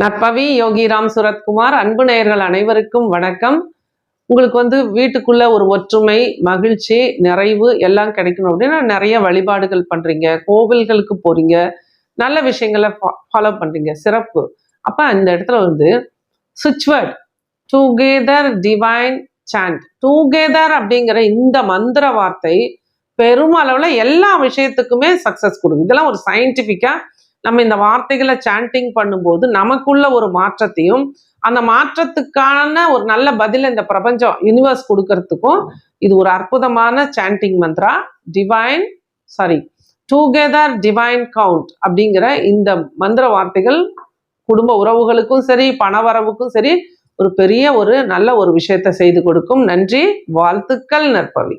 நற்பவி யோகிராம் சுரத்குமார் அன்பு நேயர்கள் அனைவருக்கும் வணக்கம். உங்களுக்கு வந்து வீட்டுக்குள்ள ஒரு ஒற்றுமை மகிழ்ச்சி நிறைவு எல்லாம் கிடைக்கணும் அப்படின்னா நிறைய வழிபாடுகள் பண்றீங்க கோவில்களுக்கு போறீங்க நல்ல விஷயங்களை ஃபாலோ பண்றீங்க சிறப்பு. அப்ப அந்த இடத்துல வந்து switchword together divine chant together அப்படிங்கிற இந்த மந்திர வார்த்தை பெருமளவில் எல்லா விஷயத்துக்குமே சக்ஸஸ் கொடுக்கும். இதெல்லாம் ஒரு சயின்டிஃபிக்காக நம்ம இந்த வார்த்தைகளை சாண்டிங் பண்ணும்போது நமக்குள்ள ஒரு மாற்றத்தையும் அந்த மாற்றத்துக்கான ஒரு நல்ல பதில் இந்த பிரபஞ்சம் யூனிவர்ஸ் கொடுக்கறதுக்கும் இது ஒரு அற்புதமான chanting Mantra divine sorry together divine count அப்படிங்கிற இந்த மந்திர வார்த்தைகள் குடும்ப உறவுகளுக்கும் சரி பணவரவுக்கும் சரி ஒரு பெரிய ஒரு நல்ல ஒரு விஷயத்தை செய்து கொடுக்கும். நன்றி வாழ்த்துக்கள் நற்பவி.